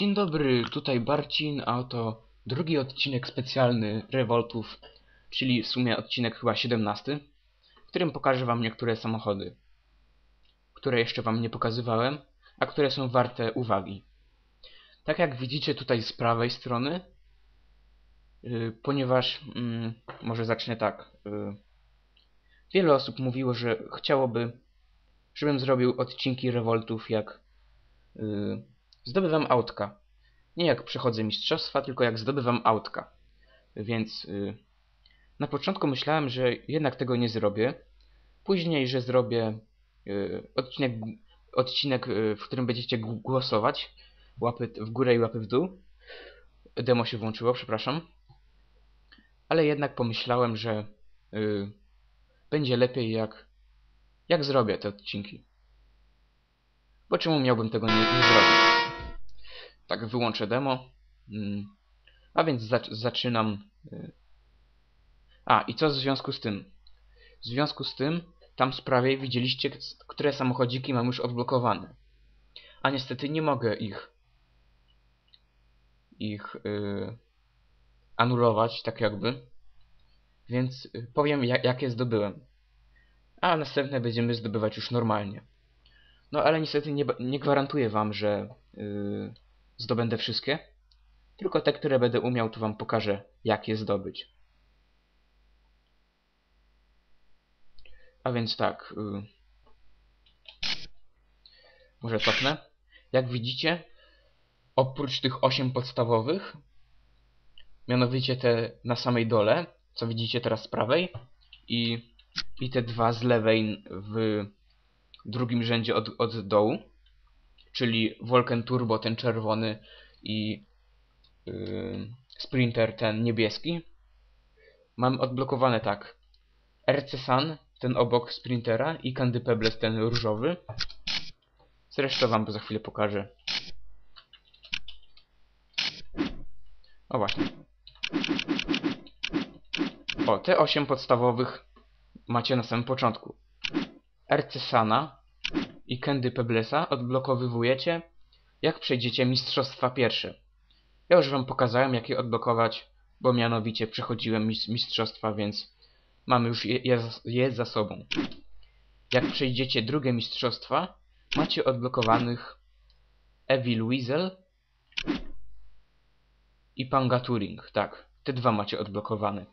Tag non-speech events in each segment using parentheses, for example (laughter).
Dzień dobry, tutaj Barcin, a oto drugi odcinek specjalny Revoltów, czyli w sumie odcinek chyba 17, w którym pokażę wam niektóre samochody, które jeszcze wam nie pokazywałem, a które są warte uwagi. Tak jak widzicie tutaj z prawej strony, yy, ponieważ, yy, może zacznę tak, yy, wiele osób mówiło, że chciałoby, żebym zrobił odcinki Revoltów jak yy, zdobywam autka. Nie jak przechodzę mistrzostwa, tylko jak zdobywam autka. Więc yy, na początku myślałem, że jednak tego nie zrobię. Później, że zrobię yy, odcinek, odcinek yy, w którym będziecie głosować. Łapy w górę i łapy w dół. Demo się włączyło, przepraszam. Ale jednak pomyślałem, że yy, będzie lepiej jak, jak zrobię te odcinki. Bo czemu miałbym tego nie, nie zrobić? Tak, wyłączę demo. Mm. A więc zac zaczynam. y. A, i co w związku z tym? W związku z tym, tam z prawej widzieliście, które samochodziki mam już odblokowane. A niestety nie mogę ich ich y, anulować, tak jakby. Więc y, powiem, jak, jakie zdobyłem. A następne będziemy zdobywać już normalnie. No ale niestety nie, nie gwarantuję wam, że yy, zdobędę wszystkie. Tylko te, które będę umiał, to wam pokażę, jak je zdobyć. A więc tak. Yy, może cofnę. Jak widzicie, oprócz tych 8 podstawowych, mianowicie te na samej dole, co widzicie teraz z prawej, i, i te dwa z lewej w drugim rzędzie od, od dołu, czyli Volcan Turbo ten czerwony i yy, Sprinter ten niebieski. Mam odblokowane tak RC Sun, ten obok Sprintera i Candy Pebbles ten różowy. Zresztą wam za chwilę pokażę. O właśnie. O, te 8 podstawowych macie na samym początku. Ercesana i Candy Pebblesa odblokowywujecie, jak przejdziecie mistrzostwa pierwsze. Ja już wam pokazałem, jak je odblokować, bo mianowicie przechodziłem mis mistrzostwa, więc mamy już je, je, je za sobą. Jak przejdziecie drugie mistrzostwa, macie odblokowanych Evil Weasel i Panga Turing. Tak, te dwa macie odblokowane.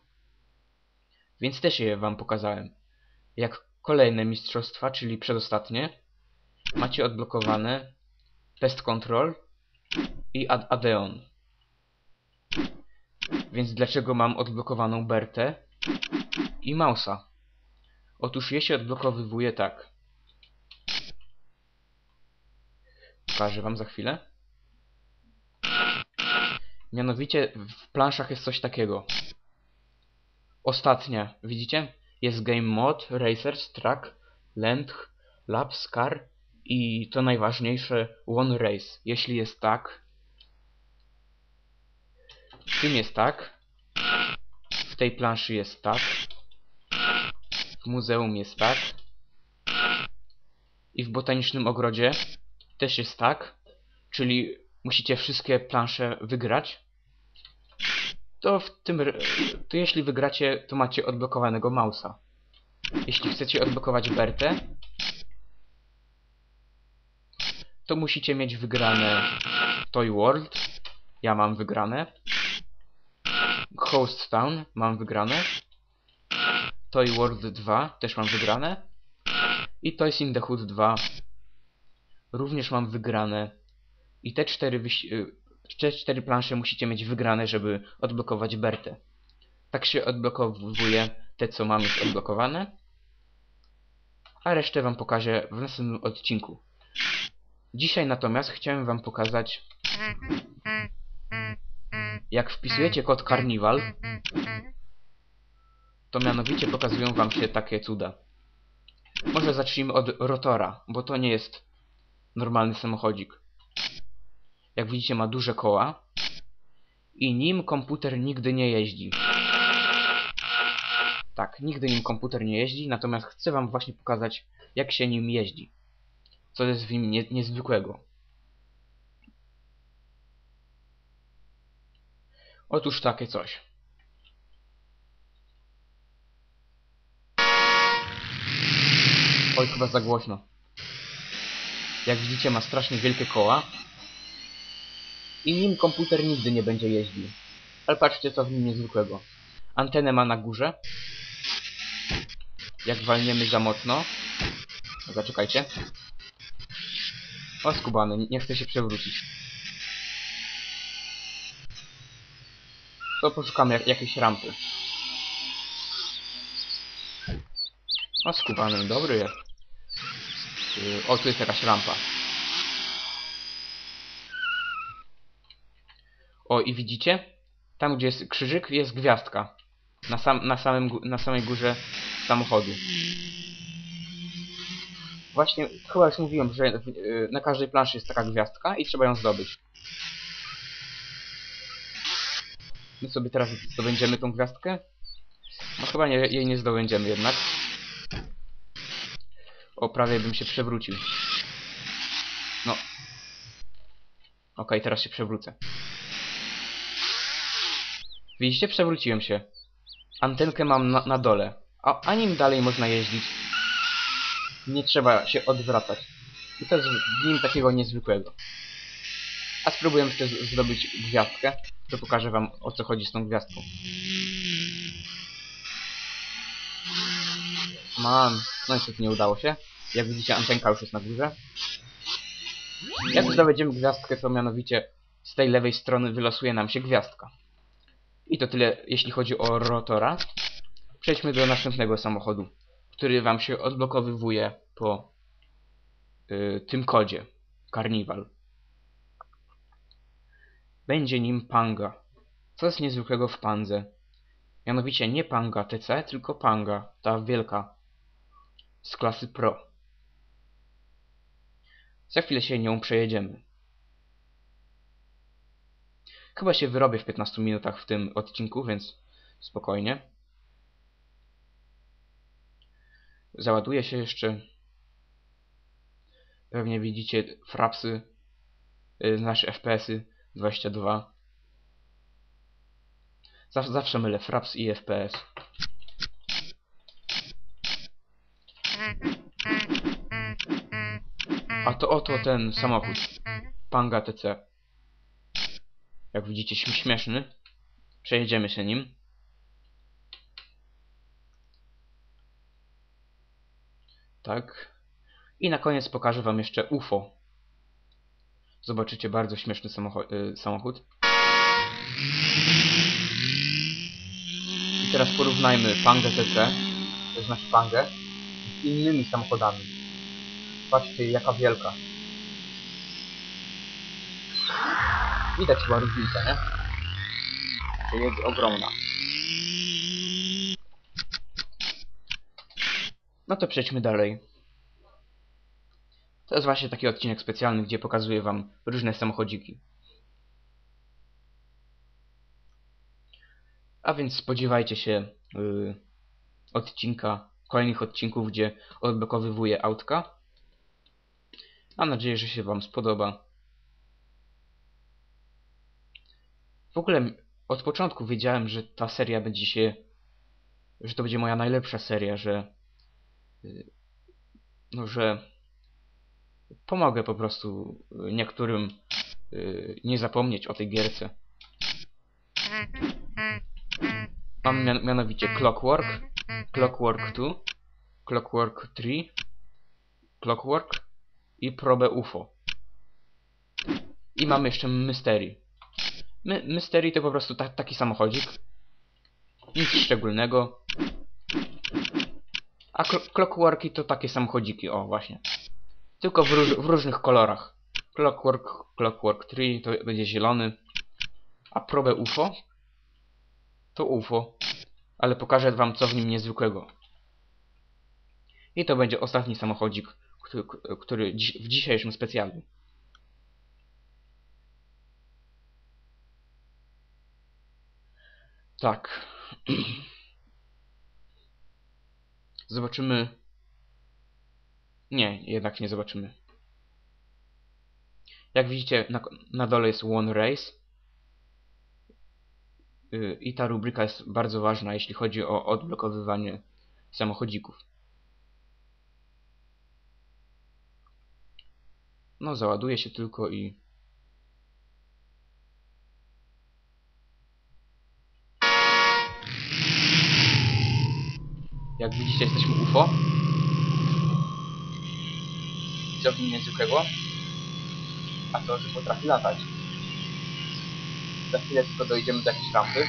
Więc też je wam pokazałem. Jak kolejne mistrzostwa, czyli przedostatnie, macie odblokowane Pest Control i Ad Adeon. Więc dlaczego mam odblokowaną Bertę i Mausa? Otóż je się odblokowywuje tak. Pokażę wam za chwilę. Mianowicie w planszach jest coś takiego. Ostatnia, widzicie? Jest Game Mode, Racers, Track, Land, Laps, Car i to najważniejsze One Race. Jeśli jest tak, w tym jest tak, w tej planszy jest tak, w muzeum jest tak i w botanicznym ogrodzie też jest tak, czyli musicie wszystkie plansze wygrać. To w tym, to jeśli wygracie, to macie odblokowanego Mausa. Jeśli chcecie odblokować Bertę, to musicie mieć wygrane Toy World. Ja mam wygrane. Host Town mam wygrane. Toy World 2 też mam wygrane. I Toys in the Hood 2 również mam wygrane. I te cztery, te cztery plansze musicie mieć wygrane, żeby odblokować Bertę. Tak się odblokowuje te, co mam już odblokowane. A resztę wam pokażę w następnym odcinku. Dzisiaj natomiast chciałem wam pokazać jak wpisujecie kod Carnival to mianowicie pokazują wam się takie cuda. Może zacznijmy od rotora, bo to nie jest normalny samochodzik. Jak widzicie ma duże koła i nim komputer nigdy nie jeździ. Tak, nigdy nim komputer nie jeździ, natomiast chcę wam właśnie pokazać jak się nim jeździ. Co jest w nim nie, niezwykłego. Otóż takie coś. Oj, chyba za głośno. Jak widzicie, ma strasznie wielkie koła. I nim komputer nigdy nie będzie jeździł. Ale patrzcie, co w nim niezwykłego. Antenę ma na górze. Jak walniemy za mocno. Zaczekajcie. O, skubany, nie chce się przewrócić. To poszukamy jak jakiejś rampy. O, skubany, dobry jest. Yy, O, tu jest jakaś rampa. O, i widzicie? Tam, gdzie jest krzyżyk, jest gwiazdka. Na, sam, na, samym, na samej górze samochodu. Właśnie, chyba już mówiłem, że yy, na każdej planszy jest taka gwiazdka i trzeba ją zdobyć. My sobie teraz zdobędziemy tą gwiazdkę? No chyba nie, jej nie zdobędziemy jednak. O, prawie bym się przewrócił. No. Okej, teraz się przewrócę. Widzicie? Przewróciłem się. Antenkę mam na, na dole. A, a nim dalej można jeździć. Nie trzeba się odwracać. I to jest nim takiego niezwykłego. A spróbujemy jeszcze z- zdobyć gwiazdkę. To pokażę wam o co chodzi z tą gwiazdką. Man, no niestety nie udało się. Jak widzicie, antenka już jest na górze. Jak zdobędziemy gwiazdkę, to mianowicie z tej lewej strony wylosuje nam się gwiazdka. I to tyle, jeśli chodzi o rotora. Przejdźmy do następnego samochodu, który wam się odblokowywuje po y, tym kodzie. Carnival. Będzie nim Panga. Co jest niezwykłego w Pandze? Mianowicie nie Panga TC, tylko Panga, ta wielka, z klasy Pro. Za chwilę się nią przejedziemy. Chyba się wyrobię w 15 minutach w tym odcinku, więc spokojnie. Załaduje się jeszcze. Pewnie widzicie frapsy, yy, nasze FPS-y 22. Zawsze, zawsze mylę fraps i FPS. A to oto ten samochód. Panga TC. Jak widzicie, śm- śmieszny. Przejedziemy się nim. Tak. I na koniec pokażę wam jeszcze UFO. Zobaczycie bardzo śmieszny y, samochód. I teraz porównajmy Pangę TC, to znaczy Pangę, z innymi samochodami. Patrzcie jaka wielka. Widać chyba różnicę, nie? To jest ogromna. No to przejdźmy dalej. To jest właśnie taki odcinek specjalny, gdzie pokazuję wam różne samochodziki. A więc spodziewajcie się y, odcinka, kolejnych odcinków, gdzie odblokowywuję autka. Mam nadzieję, że się wam spodoba. W ogóle od początku wiedziałem, że ta seria będzie się... że to będzie moja najlepsza seria, że... no, że... pomogę po prostu niektórym y, nie zapomnieć o tej gierce. Mam mian mianowicie Clockwork, Clockwork 2, Clockwork 3, Clockwork i Probę UFO. I mamy jeszcze Mystery. My Mystery to po prostu ta taki samochodzik. Nic szczególnego. A Cl- Clockworki to takie samochodziki, o właśnie. Tylko w, róż w różnych kolorach. Clockwork, Clockwork 3 to będzie zielony. A Probę UFO to UFO. Ale pokażę wam co w nim niezwykłego. I to będzie ostatni samochodzik, który, który dziś, w dzisiejszym specjalu. Tak. (clears throat) Zobaczymy. Nie, jednak nie zobaczymy. Jak widzicie, na, na dole jest One Race. y, i ta rubryka jest bardzo ważna, jeśli chodzi o odblokowywanie samochodzików. No, załaduje się tylko i... Jak widzicie, jesteśmy UFO. I nim niezwykłego? A to, że potrafi latać. Za chwilę tylko dojdziemy do jakiejś rampy.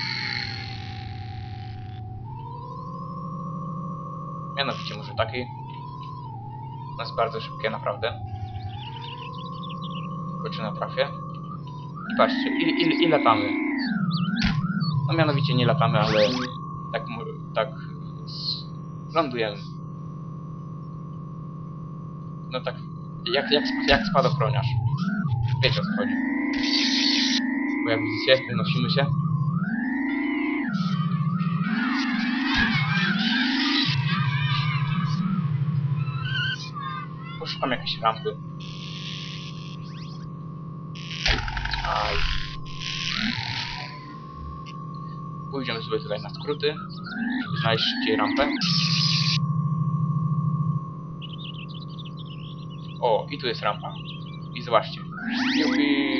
Mianowicie może takiej. To jest bardzo szybkie, naprawdę. Skoczy na trafie. I patrzcie, ile, ile, ile latamy. No mianowicie nie latamy, ale tak, tak lądujemy. No tak, jak, jak, jak spadochroniarz. Wiecie o co chodzi. Bo jak widzicie, wynosimy się. Poszukam jakiejś rampy. Aj. Pójdziemy sobie tutaj na skróty, żeby znaleźć szybciej rampę. O, i tu jest rampa. I zobaczcie. Jupi!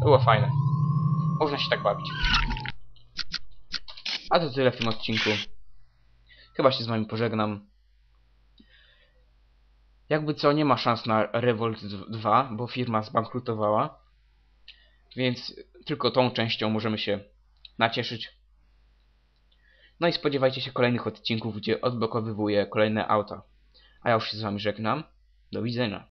To było fajne. Można się tak bawić. A to tyle w tym odcinku. Chyba się z wami pożegnam. Jakby co, nie ma szans na Revolt 2, bo firma zbankrutowała. Więc tylko tą częścią możemy się nacieszyć. No i spodziewajcie się kolejnych odcinków, gdzie odblokowywuję kolejne auta. A ja już się z wami żegnam. Do widzenia.